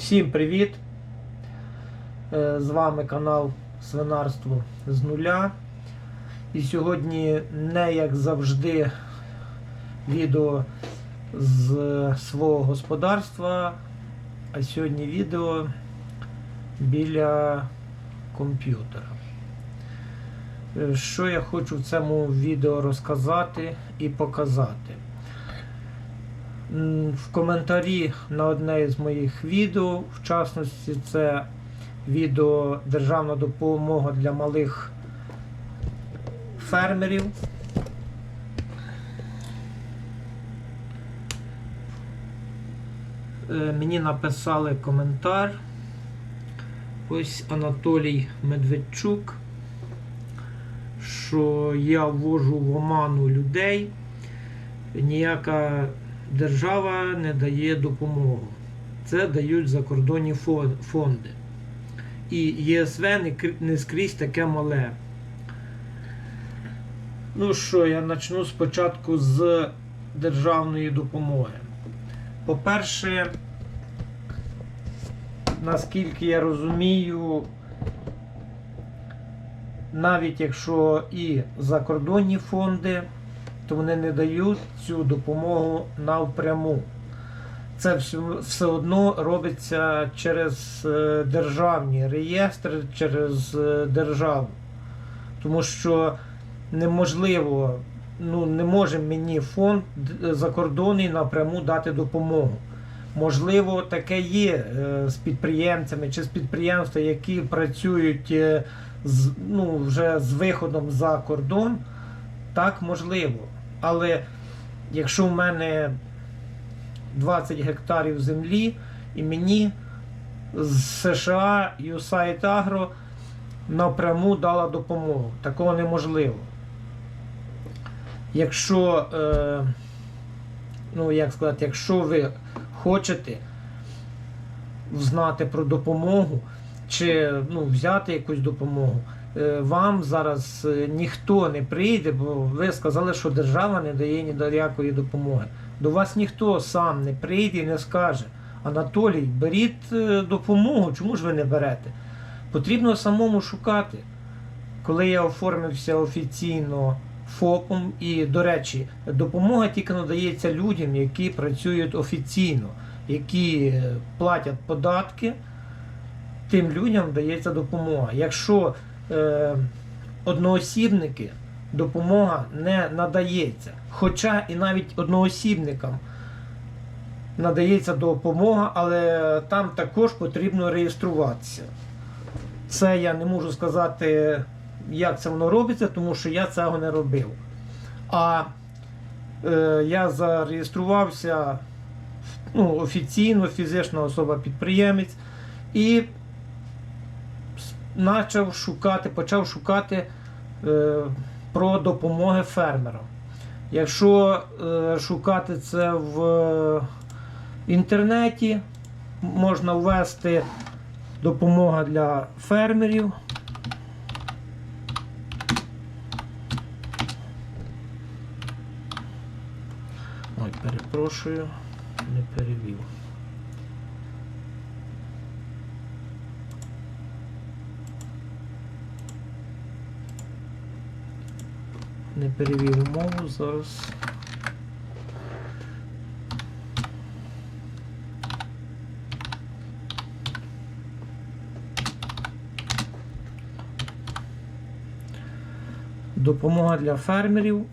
Всім привіт! Е, З вами канал Свинарство з нуля. І сьогодні не як завжди відео з свого господарства, а сьогодні відео біля комп'ютера. Е, Що я хочу в цьому відео розказати і показати. В коментарі на одне з моїх відео, в частності, це відео Державна допомога для малих фермерів. Е, Мені написали коментар. Ось Анатолій Медведчук, що я ввожу в оману людей ніяка держава не дає допомогу. Це дають закордонні фонди. І ЄСВ не, скрізь таке мале. Ну що, я почну спочатку з державної допомоги. По-перше, наскільки я розумію, навіть якщо і закордонні фонди, то вони не дають цю допомогу напряму. Це все, одно робиться через е, державні реєстри, через е, державу. Тому що неможливо, ну не може мені фонд д- закордонний напряму дати допомогу. Можливо, таке є е, з підприємцями чи з підприємства, які працюють е, з, ну, вже з виходом за кордон. Так, можливо. Але якщо в мене 20 гектарів землі, і мені з США USAID Agro напряму дала допомогу. Такого неможливо. Якщо, е, ну як сказати, якщо ви хочете знати про допомогу, чи ну, взяти якусь допомогу, вам зараз е, ніхто не прийде, бо ви сказали, що держава не дає ніякої допомоги. До вас ніхто сам не прийде і не скаже. Анатолій, беріть е, допомогу, чому ж ви не берете? Потрібно самому шукати. Коли я оформився офіційно ФОПом, і, до речі, допомога тільки надається людям, які працюють офіційно, які е, платять податки, тим людям дається допомога. Якщо е, одноосібники, допомога не надається. Хоча і навіть одноосібникам надається допомога, але там також потрібно реєструватися. Це я не можу сказати, як це воно робиться, тому що я цього не робив. А е, я зареєструвався ну, офіційно, фізична особа-підприємець, і почав шукати, почав шукати е, про допомоги фермерам. Якщо е, шукати це в е, інтернеті, можна ввести допомога для фермерів. Ой, перепрошую, не перевів. Не перевів мову зараз. Допомога для фермерів.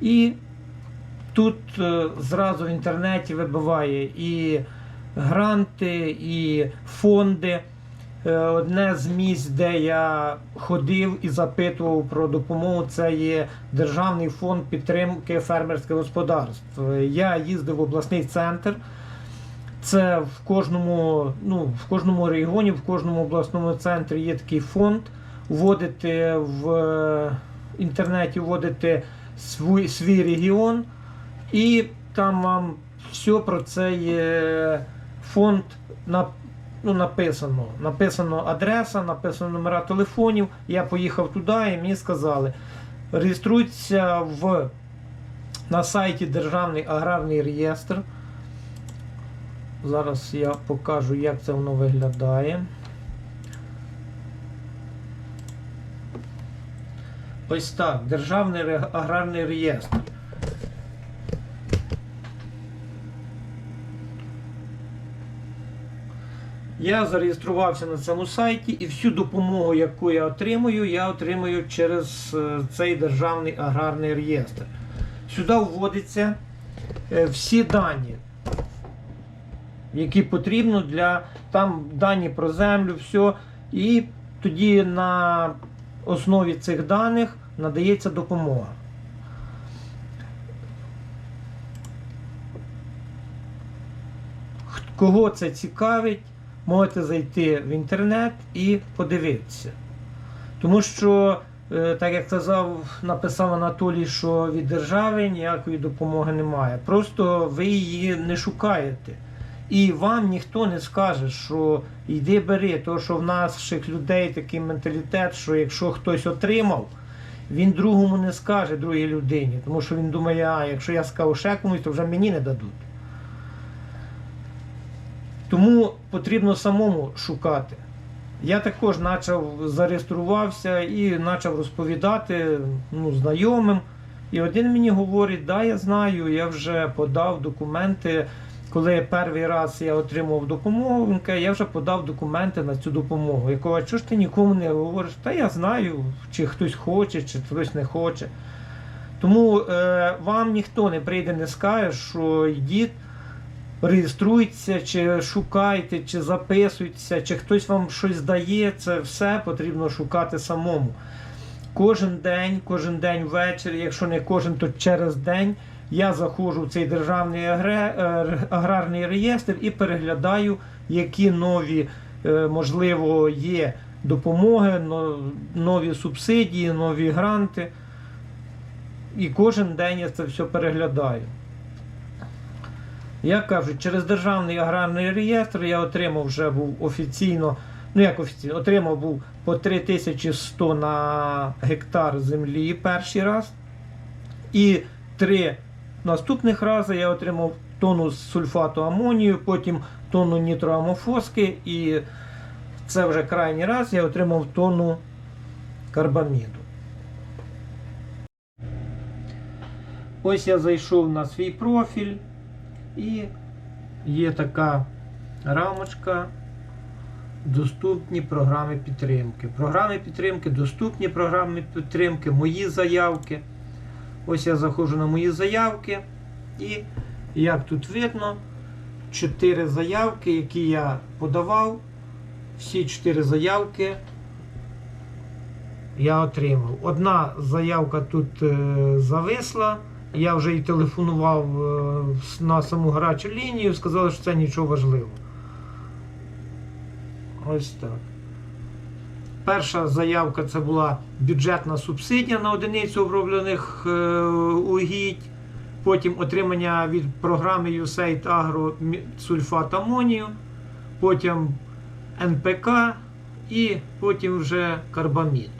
І тут е, зразу в інтернеті вибиває і гранти, і фонди. Е, Одне з місць, де я ходив і запитував про допомогу, це є Державний фонд підтримки фермерських господарств. Я їздив в обласний центр. Це в кожному, ну, в кожному регіоні, в кожному обласному центрі є такий фонд. Вводити в е, інтернеті вводити свій, свій регіон, і там вам все про цей фонд на, ну, написано. Написано адреса, написано номера телефонів. Я поїхав туди і мені сказали, реєструйтеся в, на сайті Державний аграрний реєстр. Зараз я покажу, як це воно виглядає. Ось так, Державний аграрний реєстр. Я зареєструвався на цьому сайті і всю допомогу, яку я отримую, я отримую через е, цей державний аграрний реєстр. Сюди вводяться е, всі дані, які потрібно для там дані про землю, все. І тоді на основі цих даних надається допомога. Кого це цікавить, можете зайти в інтернет і подивитися. Тому що, е, так як казав, написав Анатолій, що від держави ніякої допомоги немає. Просто ви її не шукаєте. І вам ніхто не скаже, що йди бери, тому що в наших людей такий менталітет, що якщо хтось отримав, він другому не скаже другій людині, тому що він думає, а якщо я скажу ще комусь, то вже мені не дадуть. Тому потрібно самому шукати. Я також почав зареєструвався і почав розповідати ну, знайомим. І один мені говорить, да, я знаю, я вже подав документи. Коли перший раз я отримав допомогу, я вже подав документи на цю допомогу. Я кажу, а чого ж ти нікому не говориш? Та я знаю, чи хтось хоче, чи хтось не хоче. Тому е, вам ніхто не прийде, не скаже, що йдіть, реєструйтеся, чи шукайте, чи записуйтеся, чи хтось вам щось дає, це все потрібно шукати самому. Кожен день, кожен день ввечері, якщо не кожен, то через день я заходжу в цей державний е, аграрний реєстр і переглядаю, які нові, е, можливо, є допомоги, нові субсидії, нові гранти. І кожен день я це все переглядаю. Як кажуть, через державний аграрний реєстр я отримав вже був офіційно, ну як офіційно, отримав був по 3100 на гектар землі перший раз. І три наступних рази я отримав тонну сульфату амонію, потім тонну нітроамофоски, і це вже крайній раз я отримав тонну карбаміду. Ось я зайшов на свій профіль і є така рамочка. Доступні програми підтримки. Програми підтримки, доступні програми підтримки, мої заявки. Ось я заходжу на мої заявки. І як тут видно, 4 заявки, які я подавав. Всі 4 заявки я отримав. Одна заявка тут е, зависла. Я вже і телефонував е, на саму гарячу лінію, сказали, що це нічого важливого. Ось так. Перша заявка це була бюджетна субсидія на одиницю оброблених е, угідь. Потім отримання від програми USAID Agro сульфат амонію, потім НПК і потім вже карбамід.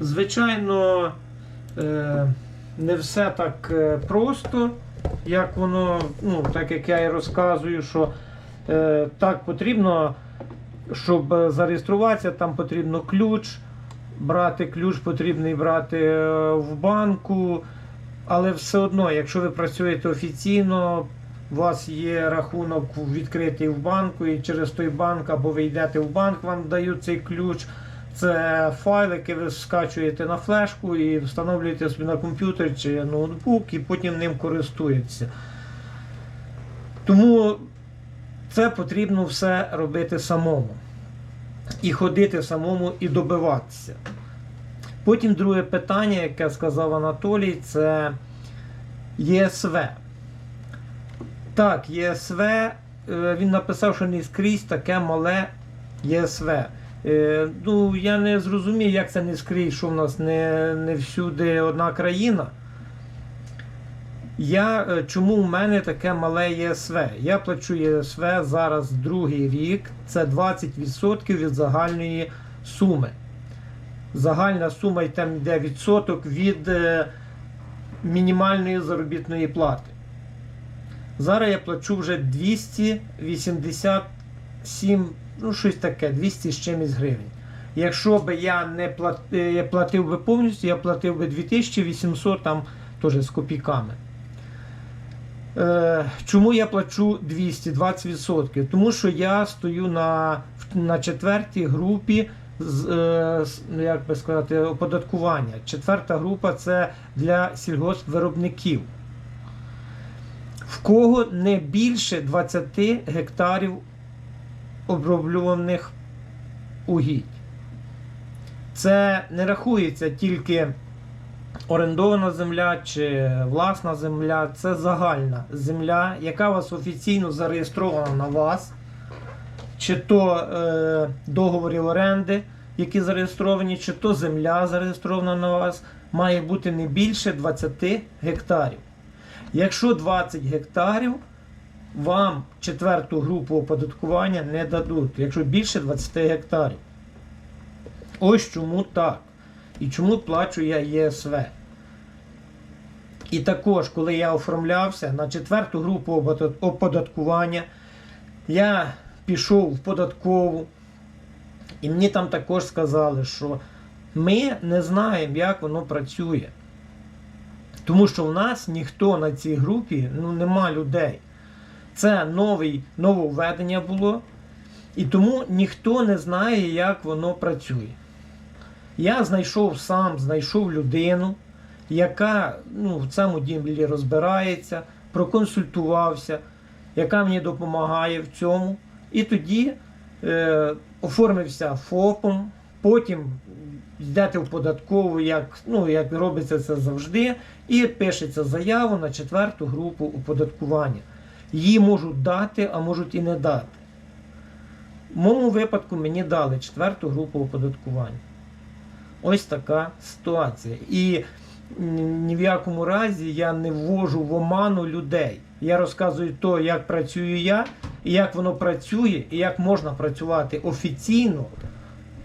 Звичайно, е, не все так е, просто, як воно, ну, так як я і розказую, що е, так потрібно, щоб зареєструватися, там потрібно ключ. Брати ключ потрібний брати в банку. Але все одно, якщо ви працюєте офіційно, у вас є рахунок відкритий в банку, і через той банк або ви йдете в банк, вам дають цей ключ. Це файл, який ви скачуєте на флешку і встановлюєте собі на комп'ютер чи ноутбук, і потім ним користуєтеся. Тому це потрібно все робити самому. І ходити самому і добиватися. Потім друге питання, яке сказав Анатолій, це ЄСВ. Так, ЄСВ, е, він написав, що не скрізь таке мале ЄСВ. Е, ну, я не зрозумів, як це не скрій, що в нас не, не всюди одна країна. Я, е, чому в мене таке мале ЄСВ? Я плачу ЄСВ зараз другий рік, це 20% від загальної суми. Загальна сума й там йде відсоток від е, мінімальної заробітної плати. Зараз я плачу вже 287, ну щось таке, 200 з чимось гривень. Якщо би я не плат- е, платив би повністю, я платив би 2800 там теж з копійками. Е, чому я плачу 220%? Тому що я стою на, на четвертій групі з, е, ну, як би сказати, оподаткування. Четверта група це для сільгоспвиробників. В кого не більше 20 гектарів оброблюваних угідь. Це не рахується тільки орендована земля чи власна земля, це загальна земля, яка у вас офіційно зареєстрована на вас, чи то е, договорів оренди, які зареєстровані, чи то земля зареєстрована на вас, має бути не більше 20 гектарів. Якщо 20 гектарів, вам четверту групу оподаткування не дадуть, якщо більше 20 гектарів. Ось чому так. І чому плачу я ЄСВ. І також, коли я оформлявся на четверту групу оподаткування, я пішов в податкову, і мені там також сказали, що ми не знаємо, як воно працює. Тому що в нас ніхто на цій групі ну, нема людей. Це новий, нововведення було, і тому ніхто не знає, як воно працює. Я знайшов сам, знайшов людину, яка ну, в цьому ділі розбирається, проконсультувався, яка мені допомагає в цьому. І тоді е, оформився ФОПом, потім йдете в податкову, як, ну, як робиться це завжди, і пишеться заяву на четверту групу оподаткування. Її можуть дати, а можуть і не дати. В моєму випадку мені дали четверту групу оподаткування. Ось така ситуація. І ні в якому разі я не ввожу в оману людей. Я розказую то, як працюю я, і як воно працює, і як можна працювати офіційно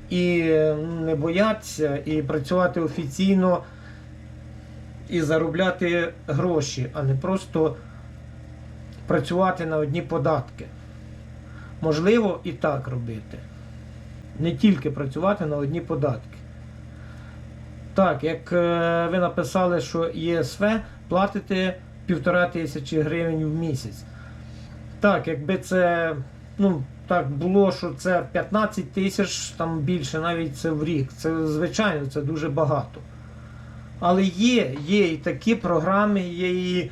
і не боятися, і працювати офіційно і заробляти гроші, а не просто працювати на одні податки. Можливо, і так робити. Не тільки працювати на одні податки. Так, як е, ви написали, що ЄСВ платите півтора тисячі гривень в місяць. Так, якби це ну, так було, що це 15 тисяч, там більше навіть це в рік. Це звичайно це дуже багато. Але є, є і такі програми, є і,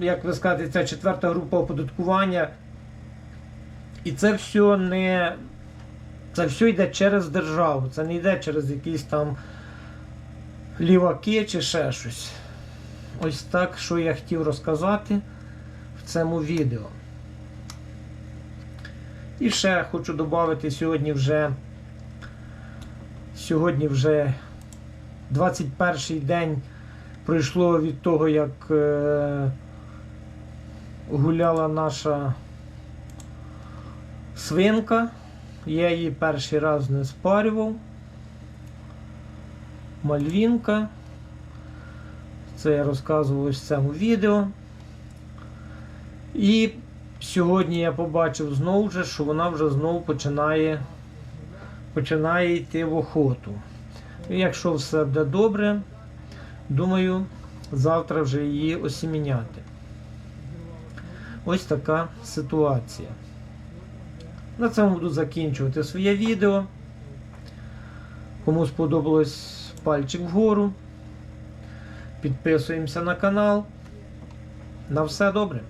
як ви скажете, ця четверта група оподаткування. І це все не. Це все йде через державу, це не йде через якісь там ліваки чи ще щось. Ось так, що я хотів розказати в цьому відео. І ще хочу додати сьогодні вже сьогодні вже 21 день пройшло від того, як е, гуляла наша свинка. Я її перший раз не спарював. Мальвінка. Це я розказував в цьому відео. І сьогодні я побачив знову вже, що вона вже знову починає, починає йти в охоту. Якщо все буде добре, думаю, завтра вже її осіміняти. Ось така ситуація. На цьому буду закінчувати своє відео. Кому сподобалось пальчик вгору. Підписуємося на канал. На все добре.